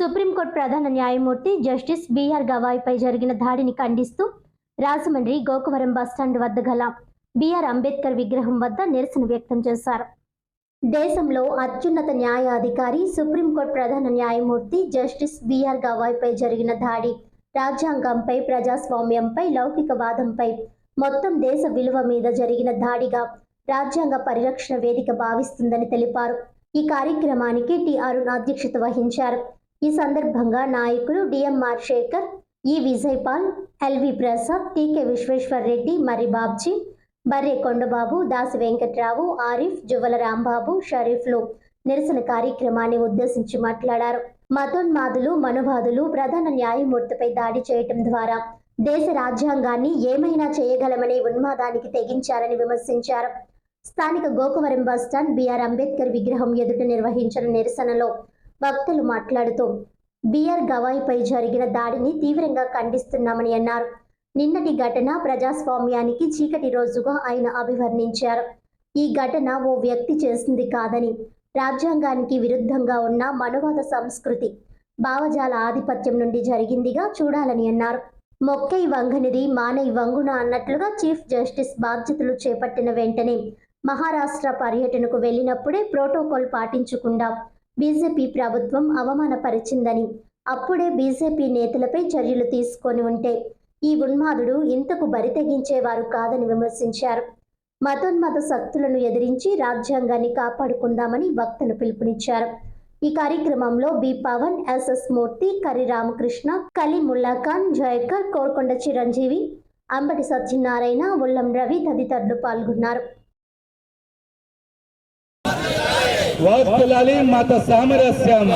Supreme court ప్రధాన న్యాయమూర్తి justice BR గవాయ్పై జరిగిన దాడిని ఖండిస్తూ రాజమండ్రి గోకవరం బస్టాండ్ వద్ద గల బిఆర్ అంబేద్కర్ విగ్రహం వద్ద నిరసన వ్యక్తం చేశారు. దేశంలో అత్యున్నత న్యాయాధికారి సుప్రీంకోర్టు ప్రధాన న్యాయమూర్తి జస్టిస్ బిఆర్ గవాయ్పై జరిగిన దాడి రాజ్యాంగంపై ప్రజాస్వామ్యంపై లౌకికవాదంపై మొత్తం దేశ విలువ మీద జరిగిన దాడిగా రాజ్యాంగ పరిరక్షణ వేదిక భావిస్తుందని తెలిపారు. ఈ కార్యక్రమానికి టి అరుణ్ అధ్యక్షత వహించారు. ఈ సందర్భంగా నాయకులు డిఎంఆర్ శేఖర్ ఈ విజయ్ పాల్ ఎల్వి ప్రసాద్ టీకే విశ్వేశ్వర్ రెడ్డి మరి బాబ్జీ బర్రె కొండబాబు దాసి వెంకట్రావు ఆరిఫ్ జువల రాంబాబు షరీఫ్లు నిరసన కార్యక్రమాన్ని ఉద్దేశించి మాట్లాడారు. మతోన్మాదులు మనువాదులు ప్రధాన న్యాయమూర్తిపై దాడి చేయటం ద్వారా దేశ రాజ్యాంగాన్ని ఏమైనా చేయగలమనే ఉన్మాదానికి తెగించారని విమర్శించారు. స్థానిక గోకువరం బస్టాండ్ బిఆర్ అంబేద్కర్ విగ్రహం ఎదుట నిర్వహించిన నిరసనలో భక్తులు మాట్లాడుతూ బిఆర్ గవాయిపై జరిగిన దాడిని తీవ్రంగా ఖండిస్తున్నామని అన్నారు. నిన్నటి ఘటన ప్రజాస్వామ్యానికి చీకటి రోజుగా ఆయన అభివర్ణించారు. ఈ ఘటన ఓ వ్యక్తి చేసింది కాదని రాజ్యాంగానికి విరుద్ధంగా ఉన్న మనువాద సంస్కృతి భావజాల ఆధిపత్యం నుండి జరిగిందిగా చూడాలని అన్నారు. మొక్కై వంగనిది మానై వంగున అన్నట్లుగా చీఫ్ జస్టిస్ బాధ్యతలు చేపట్టిన వెంటనే మహారాష్ట్ర పర్యటనకు వెళ్ళినప్పుడే ప్రోటోకాల్ పాటించకుండా బీజేపీ ప్రభుత్వం అవమానపరిచిందని. అప్పుడే బీజేపీ నేతలపై చర్యలు తీసుకొని ఉంటే ఈ ఉన్మాదుడు ఇంతకు బరి తెగించేవారు కాదని విమర్శించారు. మతోన్మత శక్తులను ఎదిరించి రాజ్యాంగాన్ని కాపాడుకుందామని వక్తలు పిలుపునిచ్చారు. ఈ కార్యక్రమంలో బి పవన్ ఎస్ఎస్ మూర్తి కరి రామకృష్ణ కలి ముల్లాఖాన్ జయకర్ కోరుకొండ చిరంజీవి అంబటి సత్యనారాయణ ఉల్లం రవి తదితరులు పాల్గొన్నారు. వర్తలాలి మత సామరస్యం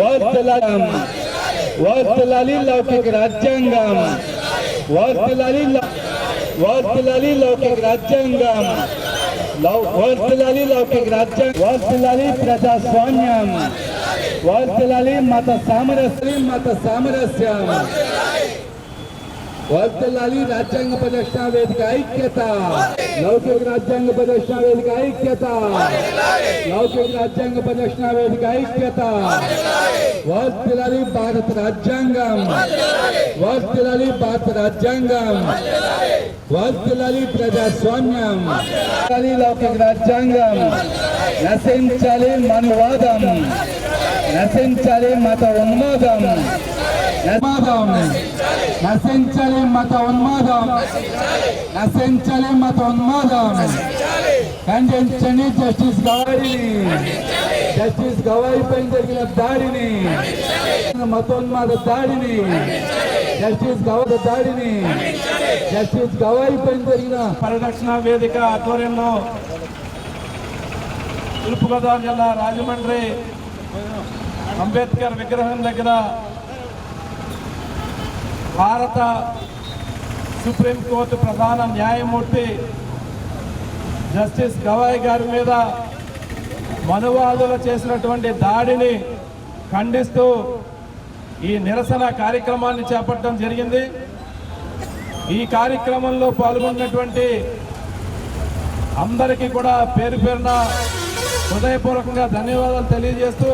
వర్తలాం వర్తలాలి లౌకిక రాజ్యాంగం వర్తలాలి లౌ- వర్తలాలి లౌకిక రాజ్యాంగం లౌ- వర్తలాలి లౌకిక రాజ్యాంగం వర్తలాలి ప్రజాస్వామ్యం వర్తలాలి మత సామరస్యం మత సామరస్యం వర్తలాలి రాజ్యాంగ ప్రదర్శన వేదిక ఐక్యత. లౌకిక రాజ్యాంగ ప్రదర్శన వేదిక ఐక్యత. లౌకిక రాజ్యాంగ ప్రదర్శన వేదిక ఐక్యత. వర్తిలాలి భారత రాజ్యాంగం. వర్తిలాలి భారత రాజ్యాంగం. వర్తిలాలి ప్రజాస్వామ్యం. వర్తిలాలి లౌకిక రాజ్యాంగం. నశించాలి మనువాదం. నశించాలి మత ఉన్మాదం. ఉన్మాదం నశించలే మత ఉన్మాదం. నశించలే మత ఉన్మాదం. ఖండించండి జస్టిస్ గవాయిని జస్టిస్ గవాయి పైన జరిగిన దాడిని. మతోన్మాద దాడిని. జస్టిస్ గవాయి దాడిని. జస్టిస్ గవాయి పైన జరిగిన పరిరక్షణ వేదిక ఆధ్వర్యంలో తూర్పుగోదావరి జిల్లా రాజమండ్రి అంబేద్కర్ విగ్రహం దగ్గర భారత సుప్రీంకోర్టు ప్రధాన న్యాయమూర్తి జస్టిస్ గవాయ్ గారి మీద మనువాదులు చేసినటువంటి దాడిని ఖండిస్తూ ఈ నిరసన కార్యక్రమాన్ని చేపట్టడం జరిగింది. ఈ కార్యక్రమంలో పాల్గొన్నటువంటి అందరికీ కూడా పేరు పేరున హృదయపూర్వకంగా ధన్యవాదాలు తెలియజేస్తూ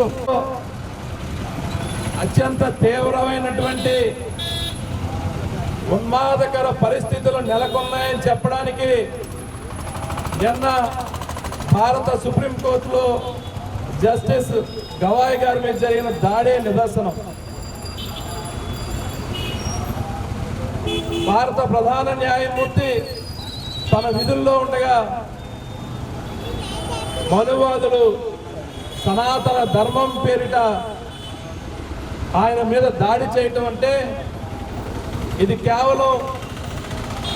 అత్యంత తీవ్రమైనటువంటి ఉన్మాదకర పరిస్థితులు నెలకొన్నాయని చెప్పడానికి నిన్న భారత సుప్రీంకోర్టులో జస్టిస్ గవాయ్ గారి మీద జరిగిన దాడే నిదర్శనం. భారత ప్రధాన న్యాయమూర్తి తన విధుల్లో ఉండగా మనువాదులు సనాతన ధర్మం పేరిట ఆయన మీద దాడి చేయటం అంటే ఇది కేవలం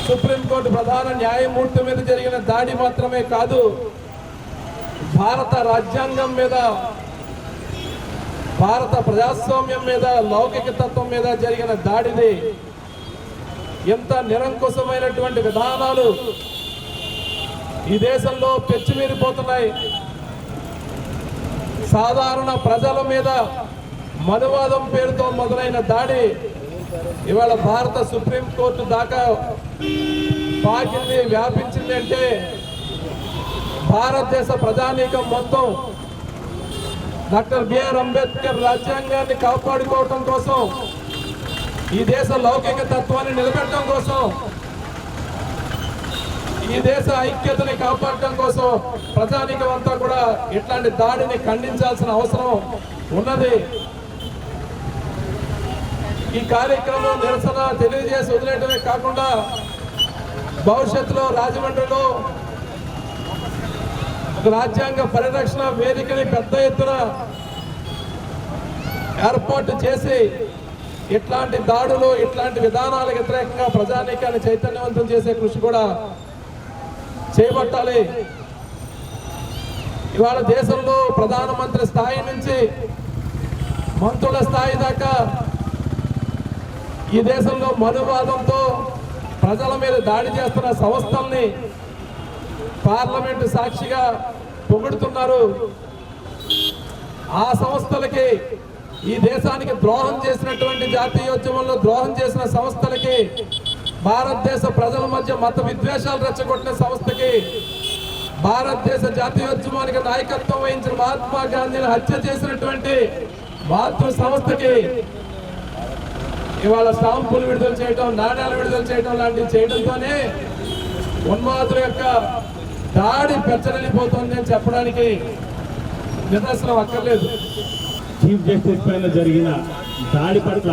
సుప్రీంకోర్టు ప్రధాన న్యాయమూర్తి మీద జరిగిన దాడి మాత్రమే కాదు భారత రాజ్యాంగం మీద భారత ప్రజాస్వామ్యం మీద లౌకిక తత్వం మీద జరిగిన దాడిది ఎంత నిరంకుశమైనటువంటి విధానాలు ఈ దేశంలో పెచ్చిమీరిపోతున్నాయి. సాధారణ ప్రజల మీద మనువాదం పేరుతో మొదలైన దాడి ఇవాళ భారత సుప్రీంకోర్టు దాకా పాకింది వ్యాపించింది అంటే భారతదేశ ప్రజానీకం మొత్తం డాక్టర్ బిఆర్ అంబేద్కర్ రాజ్యాంగాన్ని కాపాడుకోవటం కోసం ఈ దేశ లౌకిక తత్వాన్ని నిలబెట్టడం కోసం ఈ దేశ ఐక్యతని కాపాడటం కోసం ప్రజానీకం అంతా కూడా ఇట్లాంటి దాడిని ఖండించాల్సిన అవసరం ఉన్నది. ఈ కార్యక్రమం నిరసన తెలియజేసి వదిలేయటమే కాకుండా భవిష్యత్తులో రాజమండ్రిలో రాజ్యాంగ పరిరక్షణ వేదికని పెద్ద ఎత్తున ఏర్పాటు చేసి ఇట్లాంటి దాడులు ఇట్లాంటి విధానాలకు వ్యతిరేకంగా ప్రజానీకాన్ని చైతన్యవంతం చేసే కృషి కూడా చేపట్టాలి. ఇవాళ దేశంలో ప్రధానమంత్రి స్థాయి నుంచి మంత్రుల స్థాయి దాకా ఈ దేశంలో మనువాదంతో ప్రజల మీద దాడి చేస్తున్న సంస్థల్ని పార్లమెంటు సాక్షిగా పొగుడుతున్నారు. ఆ సంస్థలకి ఈ దేశానికి ద్రోహం చేసినటువంటి జాతీయోద్యమంలో ద్రోహం చేసిన సంస్థలకి భారతదేశ ప్రజల మధ్య మత విద్వేషాలు రెచ్చగొట్టిన సంస్థకి భారతదేశ జాతీయోద్యమానికి నాయకత్వం వహించిన మహాత్మా గాంధీని హత్య చేసినటువంటి మాతృ సంస్థకి ఇవాళ స్టాంపులు విడుదల చేయటం నాణ్యాలు విడుదల చేయటం లాంటివి చేయడంతోనే ఉన్మాదుల యొక్క దాడి పెచ్చరిల్లిపోతుంది అని చెప్పడానికి నిదర్శనం అక్కర్లేదు. చీఫ్ జస్టిస్ పైన జరిగిన దాడి పట్ల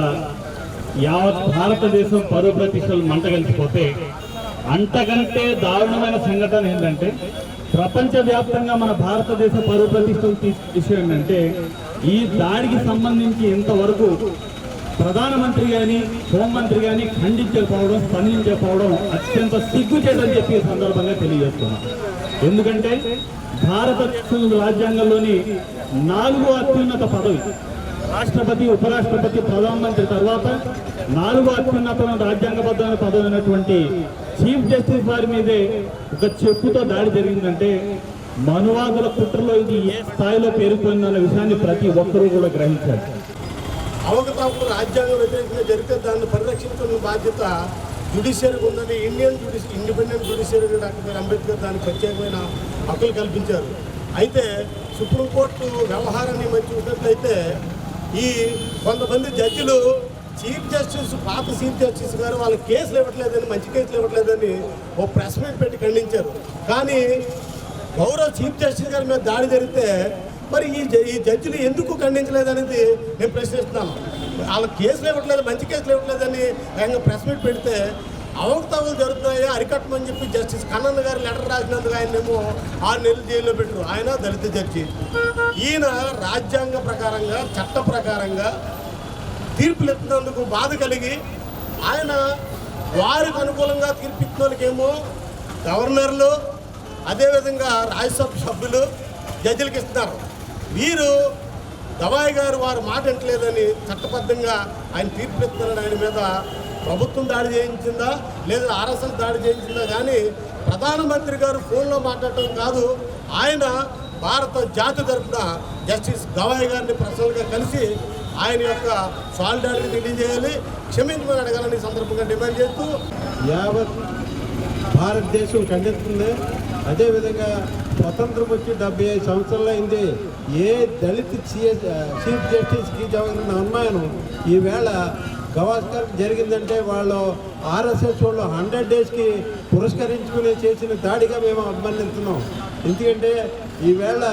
యావత్ భారతదేశం పరువు ప్రతిష్టలు మంటగలిసిపోతే అంతకంటే దారుణమైన సంఘటన ఏంటంటే ప్రపంచవ్యాప్తంగా మన భారతదేశ పరువు ప్రతిష్టలు విషయం ఏంటంటే ఈ దాడికి సంబంధించి ఇంతవరకు ప్రధానమంత్రి కానీ హోంమంత్రి కానీ ఖండించకపోవడం స్పందించకపోవడం అత్యంత సిగ్గుచేటని చెప్పి సందర్భంగా తెలియజేస్తున్నాం. ఎందుకంటే భారత రాజ్యాంగంలోని నాలుగో అత్యున్నత పదవి రాష్ట్రపతి ఉపరాష్ట్రపతి ప్రధానమంత్రి తర్వాత నాలుగో అత్యున్నత రాజ్యాంగబద్ధమైన పదవి అయినటువంటి చీఫ్ జస్టిస్ వారి మీదే ఒక చెప్పుతో దాడి జరిగిందంటే మనువాదుల కుట్రలో ఇది ఏ స్థాయిలో పేరుపోయిందన్న విషయాన్ని ప్రతి ఒక్కరూ కూడా గ్రహించారు అవకతవకలు రాజ్యాంగ వ్యతిరేకంగా జరిగితే దాన్ని పరిరక్షించుకున్న బాధ్యత. జుడిషియరీకి ఉందని ఇండియన్ జుడిషి ఇండిపెండెంట్ జుడిషియరీ డాక్టర్ అంబేద్కర్ దానికి ప్రత్యేకమైన హక్కులు కల్పించారు. అయితే సుప్రీంకోర్టు వ్యవహారాన్ని మంచి చూసినట్లయితే ఈ కొంతమంది జడ్జిలు చీఫ్ జస్టిస్ పాత చీఫ్ జస్టిస్ గారు వాళ్ళ కేసులు ఇవ్వట్లేదని మంచి కేసులు ఇవ్వట్లేదని ఓ ప్రెస్ మీట్ పెట్టి ఖండించారు. కానీ గౌరవ చీఫ్ జస్టిస్ గారి మీద దాడి జరిగితే మరి ఈ జ- ఈ జడ్జిలు ఎందుకు ఖండించలేదు అనేది నేను ప్రశ్నిస్తున్నాను. వాళ్ళ కేసులు ఇవ్వట్లేదు మంచి కేసులు ఇవ్వట్లేదని ఆయన ప్రెస్ మీట్ పెడితే అవకతవకలు జరుగుతున్నాయో అరికట్టమని చెప్పి జస్టిస్ కన్నన్ గారు లెటర్ రాసినందుకు ఆయనేమో ఆరు నెలలు జైల్లో పెట్టరు. ఆయన దళిత జడ్జి. ఈయన రాజ్యాంగ ప్రకారంగా చట్ట ప్రకారంగా తీర్పులు ఎత్తినందుకు బాధ కలిగి ఆయన వారికి అనుకూలంగా తీర్పిచ్చిన వాళ్ళకేమో గవర్నర్లు అదేవిధంగా రాజ్యసభ సభ్యులు జడ్జిలకు ఇస్తున్నారు వీరు దవాయి గారు వారు మాట వింటలేదని చట్టబద్ధంగా ఆయన తీర్పిస్తున్నాడు ఆయన మీద ప్రభుత్వం దాడి చేయించిందా? లేదా ఆర్ఎస్ఎస్ దాడి చేయించిందా? కానీ ప్రధానమంత్రి గారు ఫోన్లో మాట్లాడటం కాదు. ఆయన భారత జాతి తరఫున జస్టిస్ గవాయి గారిని పర్సనల్గా కలిసి ఆయన యొక్క సాలిడారిటీ తెలియజేయాలి. క్షమించమని అడగాలని సందర్భంగా డిమాండ్ చేస్తూ యావత్ భారతదేశం ఖండిస్తుంది అదేవిధంగా స్వతంత్రం వచ్చి డెబ్బై ఐదు సంవత్సరాలు అయింది. ఏ దళిత చీఫ్ జస్టిస్ జస్టిస్కి జరిగిన అనుమానం. ఈవేళ గవాస్కర్ జరిగిందంటే వాళ్ళు ఆర్ఎస్ఎస్ వాళ్ళు హండ్రెడ్ డేస్కి పురస్కరించుకుని చేసిన దాడిగా మేము అభినందిస్తున్నాం ఎందుకంటే ఈవేళ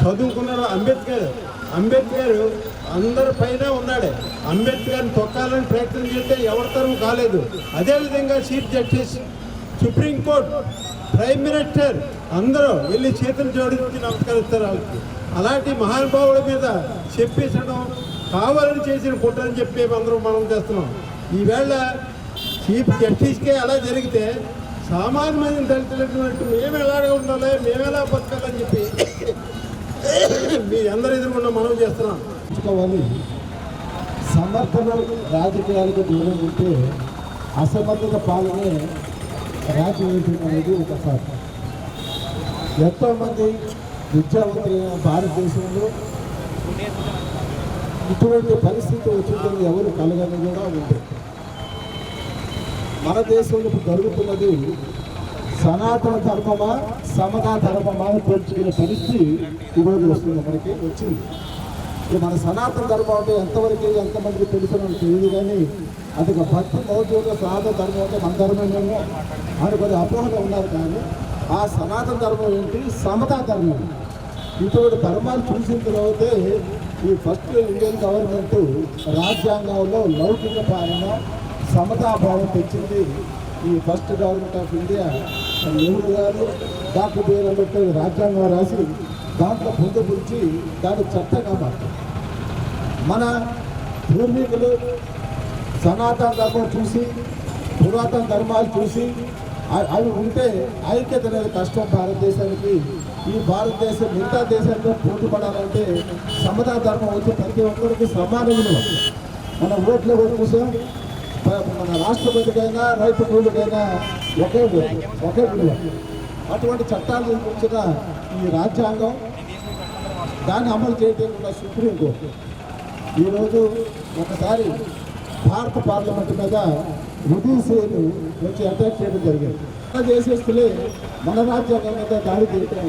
చదువుకున్న అంబేద్కర్. అంబేద్కర్ అందరి పైన ఉన్నాడే. అంబేద్కర్ని తొక్కాలని ప్రయత్నం చేస్తే ఎవరి తరం కాలేదు. అదేవిధంగా chief justice supreme court prime minister అందరూ వెళ్ళి చేతులు జోడించి నమస్కరిస్తారు. వాళ్ళకి అలాంటి మహానుభావుల మీద చెప్పేసడం కావాలని చేసిన కుట్రని చెప్పి అందరూ మనం చేస్తున్నాం. ఈవేళ చీఫ్ జస్టిస్కే అలా జరిగితే సామాన్యమైన దళితులటువంటి మేము ఎలాగే ఉండాలి మేము ఎలా బతకాలని చెప్పి మీ అందరి ఎదురుకుండా మనం చేస్తున్నాం. తీసుకోవాలి సమర్థన రాజకీయాలకు దూరం ఉంటే అసమర్థత పాలనే రాజనీతి అనేది ఒకసారి ఎంతోమంది విద్యావంతులైన భారతదేశంలో ఇటువంటి పరిస్థితి వచ్చిందని ఎవరు కలగని కూడా ఉంది మన దేశంలో జరుగుతున్నది సనాతన ధర్మమా సమతా ధర్మమా అని పోల్చుకునే పరిస్థితి ఈరోజు వస్తుంది మనకి వచ్చింది. ఇక మన సనాతన ధర్మం అంటే ఎంతవరకు ఎంతమందికి తెలుసు మనకు తెలియదు కానీ అది ఒక భక్తి మౌజుగా సనాతన ధర్మం అంటే మన ధర్మమేమో అని కొద్ది అపోహలు ఉన్నారు కానీ ఆ సనాతన ధర్మం ఏంటి? సమతా ధర్మం. ఇటువంటి ధర్మాలు చూసిన తర్వాతే ఈ ఫస్ట్ ఇండియన్ గవర్నమెంట్ రాజ్యాంగంలో లౌకిక పాలన సమతాభావం తెచ్చింది ఈ first government of India. Nehru గారు డాక్టర్ బిఆర్ అంబేద్కర్ రాజ్యాంగం రాసి దాంట్లో పొందుపరిచి దాన్ని చట్టంగా మార్చారు. మన పూర్వీకులు సనాతన ధర్మం చూసి పురాతన ధర్మాలు చూసి అవి ఉంటే ఐక్యత అనేది కష్టం భారతదేశానికి. ఈ భారతదేశం మిగతా దేశాలతో పోటీ పడాలంటే సమతా ధర్మం వచ్చి ప్రతి ఒక్కరికి సమాన విలువ. మన ఓట్ల కోసం మన రాష్ట్రపతికైనా రైతు కూలికైనా ఒకే ఓటు, ఒకే విలువ. అటువంటి చట్టాలు వచ్చిన ఈ రాజ్యాంగం దాన్ని అమలు చేయకుండా సుప్రీంకోర్టు. ఈరోజు ఒకసారి భారత పార్లమెంట్ మీద విదేశీయులు వచ్చి అటాక్ చేయడం జరిగింది. అలా చేసేస్తులే మన రాజ్యాంగం మీద దాడి చేయడం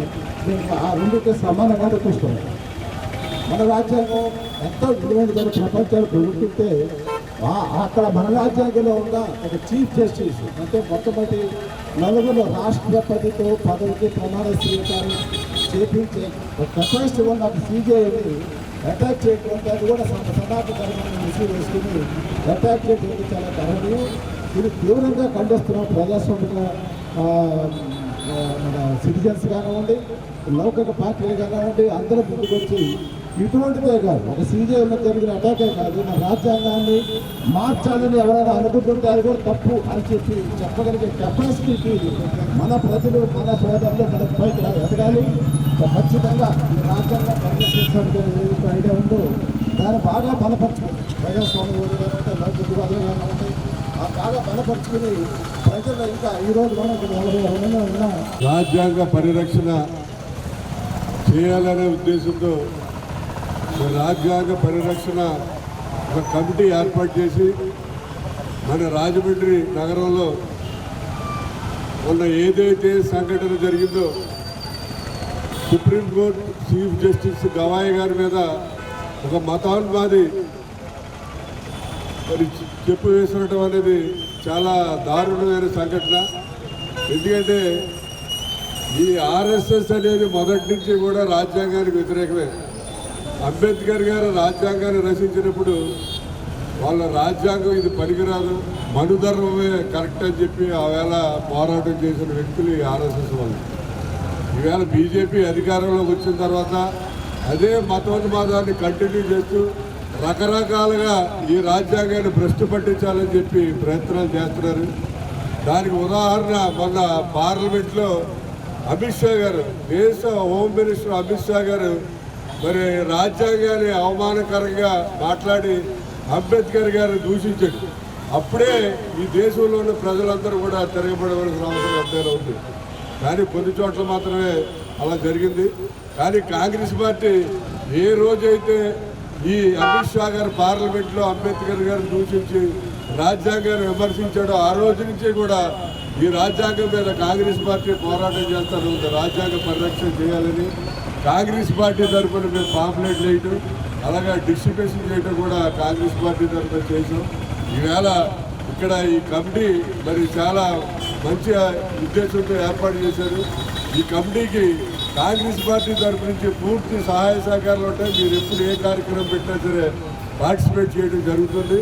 ఆ రెండింటి సమానంగా చూస్తున్నాను మన రాజ్యాంగం ఎంత విలువైనదని ప్రపంచాలు పెరుగుతుంటే అక్కడ మన రాజ్యాంగంలో ఉన్న ఒక చీఫ్ జస్టిస్ అంటే మొట్టమొదటి నలుగురు రాష్ట్రపతితో పదవికి ప్రమాణ స్వీకారం చేపించే ఒక కెపాసిటీ ఉన్న ఒక అటాక్ చేయడం అది కూడా సమ- విషయం వేసుకుని అటాక్ చేయడం చాలా గర్వనీయం ఇది తీవ్రంగా ఖండిస్తున్నాం ప్రజాస్వామిక మన సిటిజన్స్ కానివ్వండి లౌకిక పార్టీలు కానివ్వండి అందరూ ముందుకొచ్చి ఇటువంటిదే కాదు. ఒక సీజేలో జరిగిన అటాకే కాదు. మన రాజ్యాంగాన్ని మార్చాలని ఎవరైనా అనుకుంటుంటే అది కూడా తప్పు అని చెప్పి చెప్పగలిగే కెపాసిటీకి మన ప్రజలు మన సోదరులు మన పైకి ఎదగాలి. ఖచ్చితంగా ఈ రాజ్యాంగం పరిరక్షించడానికి ఐడియా ఉందో దాన్ని బాగా బలపరచుకుని ప్రజాస్వామ్య కానివ్వండి లౌకికవాదులు ఆ బాగా బలపరుచుకుని ప్రజలు ఇంకా ఈరోజు రోజు నలభై రాజ్యాంగ పరిరక్షణ చేయాలనే ఉద్దేశంతో రాజ్యాంగ పరిరక్షణ ఒక కమిటీ ఏర్పాటు చేసి మన రాజమండ్రి నగరంలో మొన్న ఏదైతే సంఘటన జరిగిందో సుప్రీంకోర్టు చీఫ్ జస్టిస్ గవాయి గారి మీద ఒక మతాన్వాది మరి చెప్పు వేసినటం అనేది చాలా దారుణమైన సంఘటన. ఎందుకంటే ఈ ఆర్ఎస్ఎస్ అనేది మొదటి నుంచి కూడా రాజ్యాంగానికి వ్యతిరేకమే. అంబేద్కర్ గారు రాజ్యాంగాన్ని రచించినప్పుడు వాళ్ళ రాజ్యాంగం ఇది పనికిరాదు మనుధర్మమే కరెక్ట్ అని చెప్పి ఆవేళ పోరాటం చేసిన వ్యక్తులు ఈ ఆర్ఎస్ఎస్ వాళ్ళు. ఈవేళ బీజేపీ అధికారంలోకి వచ్చిన తర్వాత అదే మతోన్మాదాన్ని కంటిన్యూ చేస్తూ రకరకాలుగా ఈ రాజ్యాంగాన్ని భ్రష్టు పట్టించాలని చెప్పి ప్రయత్నాలు చేస్తున్నారు. దానికి ఉదాహరణ మొన్న పార్లమెంట్లో అమిత్ షా గారు దేశ హోమ్ మినిస్టర్ అమిత్ షా గారు మరి రాజ్యాంగాన్ని అవమానకరంగా మాట్లాడి అంబేద్కర్ గారిని దూషించాడు అప్పుడే ఈ దేశంలో ఉన్న ప్రజలందరూ కూడా తిరగబడవలసిన అవసరం ఎంతైనా ఉంది. కానీ కొన్ని చోట్ల మాత్రమే అలా జరిగింది. కానీ కాంగ్రెస్ పార్టీ ఏ రోజైతే ఈ అమిత్ షా గారు పార్లమెంట్లో అంబేద్కర్ గారు దూషించి రాజ్యాంగాన్ని విమర్శించాడో ఆ రోజు నుంచి కూడా ఈ రాజ్యాంగం మీద కాంగ్రెస్ పార్టీ పోరాటం చేస్తారు. రాజ్యాంగ పరిరక్షణ చేయాలని కాంగ్రెస్ పార్టీ తరఫున మేము పాపులేట్ చేయటం అలాగే డిస్ట్రిబ్యూషన్ చేయటం కూడా కాంగ్రెస్ పార్టీ తరఫున చేసాం ఈవేళ ఇక్కడ ఈ కమిటీ మరి చాలా మంచి ఉద్దేశంతో ఏర్పాటు చేశారు. ఈ కమిటీకి కాంగ్రెస్ పార్టీ తరపు నుంచి పూర్తి సహాయ సహకారాలు ఉంటాయి. మీరు ఎప్పుడు ఏ కార్యక్రమం పెట్టినా సరే పార్టిసిపేట్ చేయడం జరుగుతుంది.